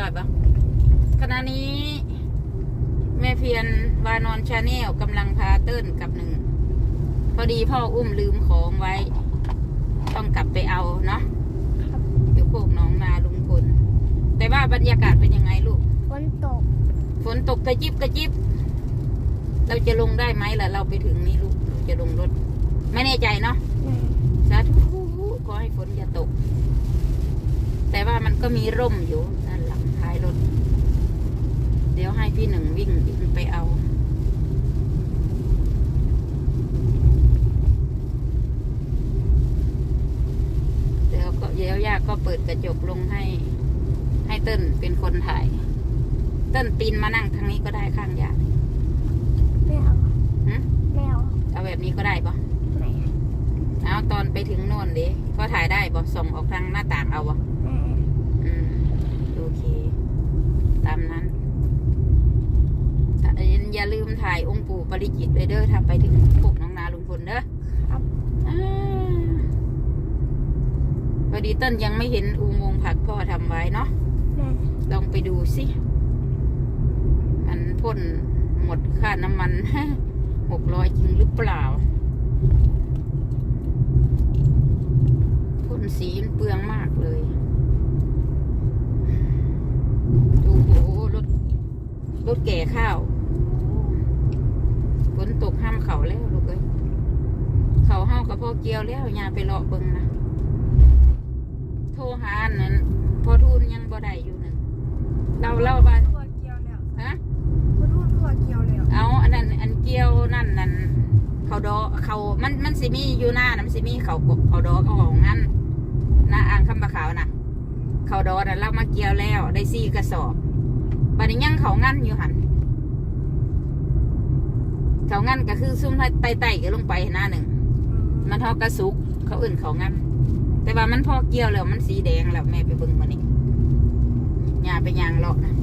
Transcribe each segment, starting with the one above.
ร้อยปะขณะนี้แม่เพียนวานอนชาแนลกำลังพาเติ้นกับหนึ่ง พอดีพ่ออุ้มลืมของไว้ ต้องกลับไปเอาเนาะครับอยู่โคกหน้องนาลุงพลแต่ว่าบรรยากาศเป็นยังไงลูก ฝนตก ฝนตกกระจิบกระจิบ เราจะลงได้ไหมล่ะ เราไปถึงนี่ลูกเราจะลงรถ ไม่แน่ใจเนาะแม่สาธุขอให้ฝนอย่าตก แต่ว่ามันก็มีร่มอยู่ด้านหลังท้ายรถ เดี๋ยวให้พี่หนึ่งวิ่งวิ่งไปเอาเดี๋ยวก็เดี๋ยวย่าก็เปิดกระจกลงให้ ให้เติ้นเป็นคนถ่าย เติ้นปีนมานั่งทางนี้ก็ได้ข้างยาไม่เอาหึไม่เอาเอาแบบนี้ก็ได้ปะแม่เอาตอนไปถึงโน่นดิก็ถ่ายได้ปะส่องออกทางหน้าต่างเอาปะ แม่ อืมโอเค ตามนั้นแต่อย่าลืมถ่ายองค์ปู่ปริจิตรเลยเด้อถ้าไปถึงพวกน้องนาลุงพลเด้อครับอ่าพอดีเต้นยังไม่เห็นอุโมงค์ผักพ่อทำไว้เนาะแม่ลองไปดูสิมันพ่นหมดค่าน้ำมันหกร้อยจริงหรือเปล่าพ่นสีมันเปลืองมากเลยดูโอ้โหรถ รถแก่ข้าวฝนตกห้ามเขาแล้วลูกเอ้ยเขาเฮากับพ่อเกียวแล้วอย่าไปเลาะเบิ่งนะโทรหาอันนั้นพอทุนยังบ่ได้อยู่นั่นเราเล่าไปตัวเกียวแล้วฮะพูดพูดตัวเกียวแล้วเอาอันนั้นอันเกี่ยวนั่นนั่นเขาดอเขามันมันสิมีอยู่หน้านะมันสิมีเขาเขาดอเขาของงั้นหน้าอ่างคำปะขาวน่ะเขาดอน่ะเรามาเกี่ยวแล้ว ได้ซี่กระสอบ บัดนี้ยังเขางั้นอยู่หันเขางั้นก็คือซุ่มไต่ไต่ๆกันลงไปหน้าหนึ่ง มันทอกระสุก เขาอื่นเขางั้นแต่ว่ามันพอเกี่ยวแล้วมันสีแดงแล้วแม่ไปเบิ่งมานี่ยาไปยางเลาะนะ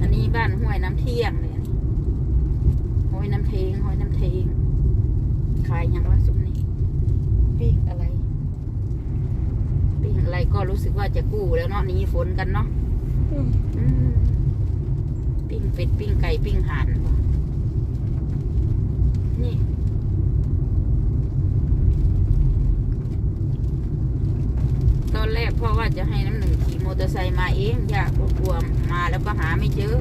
อันนี้บ้านห้วยน้ำเที่ยงเลยอันนี้ห้วยน้ำเทงห้วยน้ำเทงขายอย่างว่าสุมนี้ปิ้งอะไร ปิ้งอะไรก็รู้สึกว่าจะกู้แล้วเนาะหนี้ฝนกันเนาะแม่อืมปิ้งเป็ดปิ้งไก่ปิ้งห่านบ่นี่ตอนแรกพ่อว่าจะให้น้ำหนึ่งขี่มอเตอร์ไซค์มาเองอยากกลัวๆมาแล้วก็หาไม่เจอ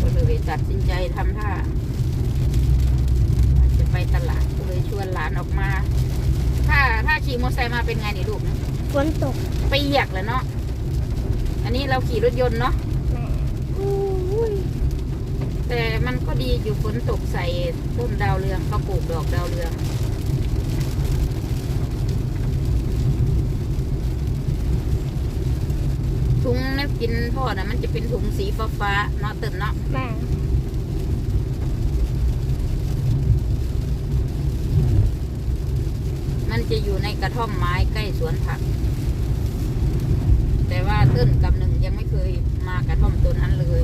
ก็เลยตัดสินใจทำท่าว่าจะไปตลาดก็เลยชวนหลานออกมา ถ้าถ้า ขี่มอเตอร์ไซค์มาเป็นไงนี่ลูกนะฝนตกเปียกแล้วเนาะอันนี้เราขี่รถยนต์เนาะแม่อุ้ยแต่มันก็ดีอยู่ฝนตกใส่ต้นดาวเรืองก็ปลูกดอกดาวเรือง ถุงนักกินพ่อนะมันจะเป็นถุงสีฟ้าฟ้าๆเนาะตื่นเนาะแม่ มัน จะอยู่ในกระท่อมไม้ใกล้สวนผัก แต่ว่าตื้นกับหนึ่งยังไม่เคยมากระท่อมตัวนั้นเลย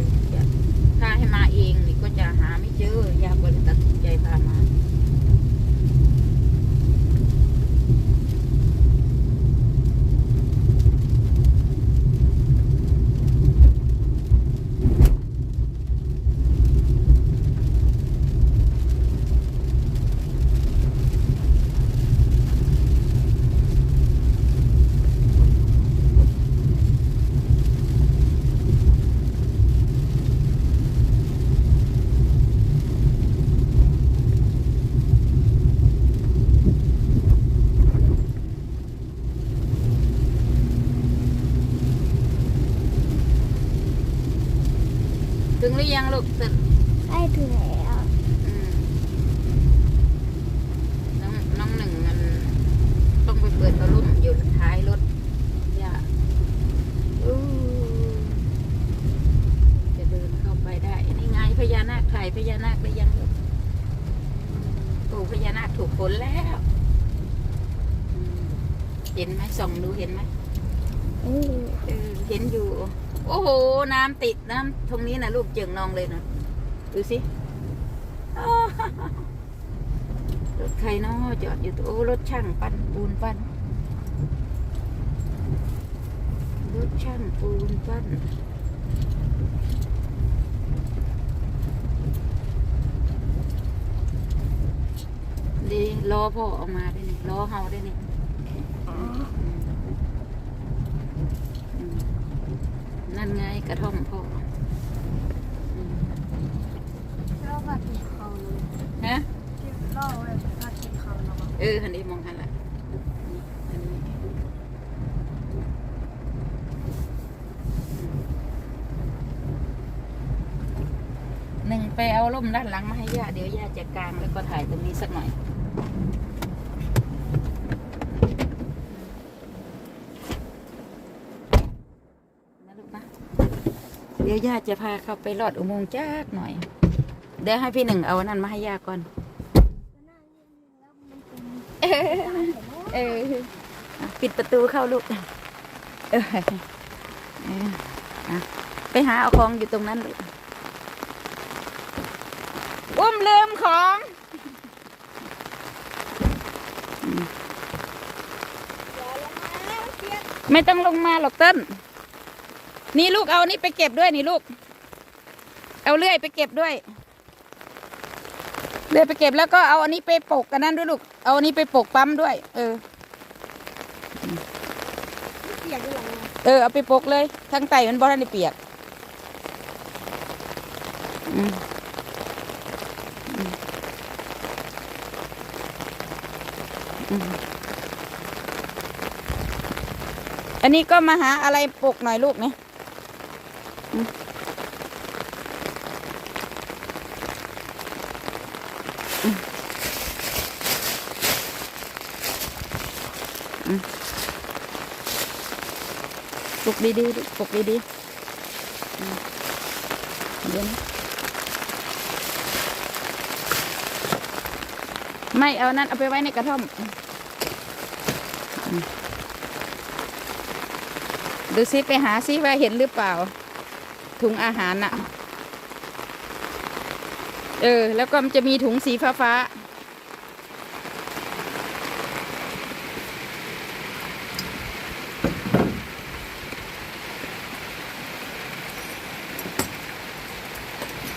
ถ้าให้มาเองนี่ก็จะหาไม่เจอยากกว่าเลยตัดสินใจพามา ถึงห รือยังลูกตื่นใกล้ถึงแล้วอืมน้องน้องหนึ่งมันต้องไปเปิดกระลุ่มอยู่ท้ายรถอย่าอู้จะเดินเข้าไปได้นี่ไงพญานาคถ่ายพญานาคได้ยังลูกโอ้พญานาคถูกฝนแล้วอืมเห็นไหมส่องดูเห็นไหมอือเออเห็นอยู่ โอ้โห น้ำติดน้ำตรงนี้นะลูกเจิงนองเลยนะดูสิรถใครเนาะจอดอยู่ตัวรถช่างปั้นปูนปั้นรถช่างปูนปั้นดีรอพ่อออกมาได้นี่รอเฮาได้นี่ นั่นไงกระท่อมพ่ออืมแล้วก็กินเขาเลยฮะที่ล่อไว้ถ้ากินเขาแล้วก็เออหันดีมองหันละอันนี้หนึ่งไปเอาล่มด้านหลังมาให้ย่าเดี๋ยวย่าจะกางแล้วก็ถ่ายตรงนี้สักหน่อย นะลูกนะ เดี๋ยวย่าจะพาเขาไปลอดอุโมงค์จักหน่อย เดี๋ยวให้พี่หนึ่งเอาอันนั้นมาให้ย่าก่อน เออเออปิดประตูเข้าลูกเออเอออะไปหาเอาของอยู่ตรงนั้นลูกอุ้มลืมของอืมไม่ต้องลงมาหรอกเต้น นี่ลูกเอานี่ไปเก็บด้วยนี่ลูก เอาเลื่อยไปเก็บด้วย เลื่อยไปเก็บแล้วก็เอาอันนี้ไปปกกันนั่นด้วยลูก เอาอันนี้ไปปกปั๊มด้วย เออ เปียกด้วยเหรอเออเอาไปปกเลย ทั้งไตมันบ่ทันได้เปียกอันนี้ก็มาหาอะไรปกหน่อยลูกเนี่ยอืมอืมอืม ปลุกดีๆลูปลุกดีๆเดี๋ยวนะไม่เอานั้นเอาไปไว้ในกระท่อมอืมดูซิไปหาซิว่าเห็นหรือเปล่า ถุงอาหารน่ะ เออ แล้วก็มันจะมีถุงสีฟ้าๆ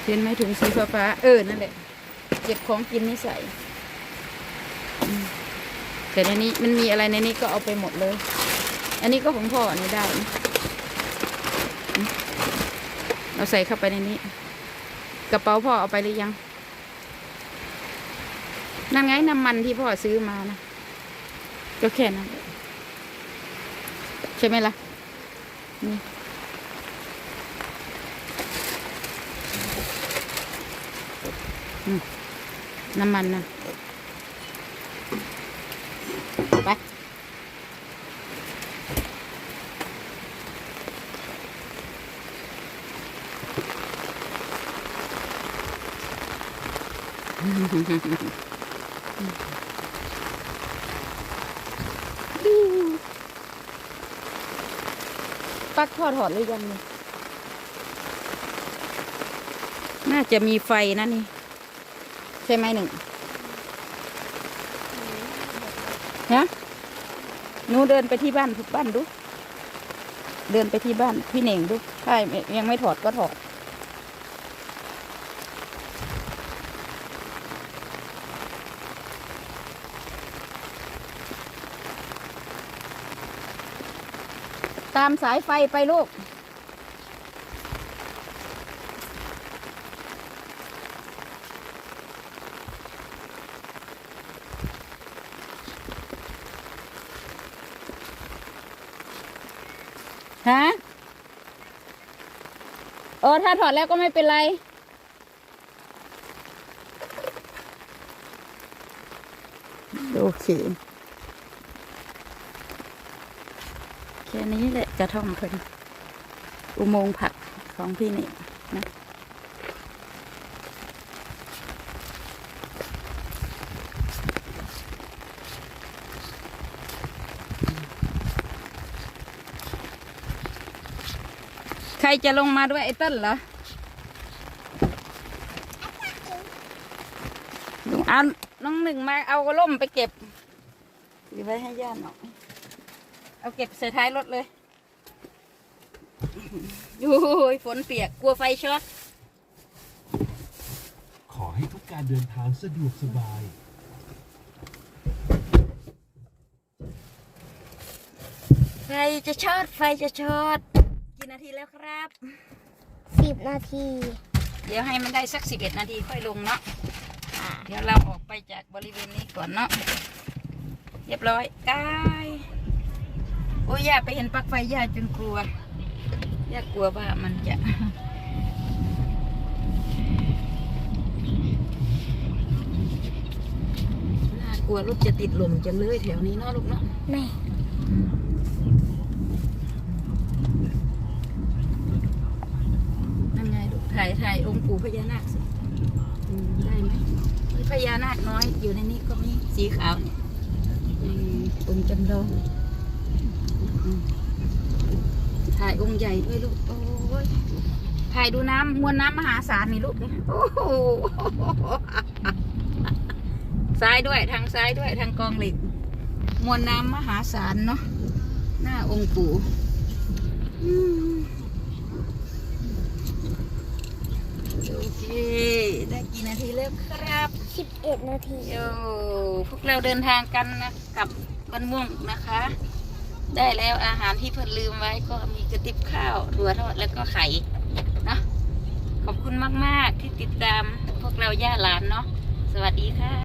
เห็นไหมถุงสีฟ้าฟ้าเออ นั่นแหละ เก็บของกินนี่ใส่แต่ในนี้มันมีอะไรในนี้ก็เอาไปหมดเลย อันนี้ก็ของพ่ออันนี้ได้ เราใส่เข้าไปในนี้ กระเป๋าพ่อเอาไปหรือยัง นั่นไงน้ำมันที่พ่อซื้อมานะ ก็แค่นั้นใช่ไหมล่ะ นี่ น้ำมันนะไปปักทอดถอดหรือยังเนี่ยน่าจะมีไฟนะนี่ ใช่ไหมหนึ่งฮะหนูเดินไปที่บ้านทุกบ้านดู เดินไปที่บ้านพี่เหน่งดูถ้ายังไม่ถอดก็ถอด ตามสายไฟไปลูก ฮะเออถ้าถอดแล้วก็ไม่เป็นไร โอเคแค่นี้แหละกระท่อมเพิ่นอุโมงค์ผักของพี่นี่นะ รจะลงมาด้วยไอ้เต้นเหรอลุงเอาน้องหนึ่งมาเอาล่มไปเก็บหรือไว้ให้ย่าหน่อยเอาเก็บใส่ท้ายรถเลยโอ้ยฝนเปียกกลัวไฟช็อตขอให้ทุกการเดินทางสะดวกสบาย ไฟจะช็อตไฟจะช็อต กี่นาทีแล้วครับ สิบนาที เดี๋ยวให้มันได้สักสิบเอ็ดนาทีค่อยลงเนาะเดี๋ยวเราออกไปจากบริเวณนี้ก่อนเนาะเรียบร้อยกายโอ้ยย่าไปเห็นปลั๊กไฟย่าจนกลัวย่ากลัวว่ามันจะน่ากลัวรถจะติดลมจังเลยแถวนี้เนาะลูกเนาะแม่ นั่นไงลูกถ่ายถ่ายองค์ปู่พญานาคสิอืมได้ไหมมีพญานาคน้อยอยู่ในนี้ก็มีสีขาวเนี่ยอืมองค์จำลองอืมถ่ายองค์ใหญ่ด้วยลูกโอ้ยถ่ายดูน้ำมวลน้ำมหาศาลนี่ลูกนี่โอ้โหซ้ายด้วยทางซ้ายด้วยทางกองเหล็ก มวลน้ำมหาศาลเนาะหน้าองค์ปู่อืม โอเค ได้กี่นาทีแล้วครับสิบเอ็ดนาทีโยพวกเราเดินทางกันนะกลับบ้านม่วงนะคะ ได้แล้วอาหารที่เพิ่นลืมไว้ก็มีกระติบข้าวถั่วทอดแล้วก็ไข่นะขอบคุณมาก ๆ ที่ติดตามพวกเราย่าหลานเนาะสวัสดีค่ะ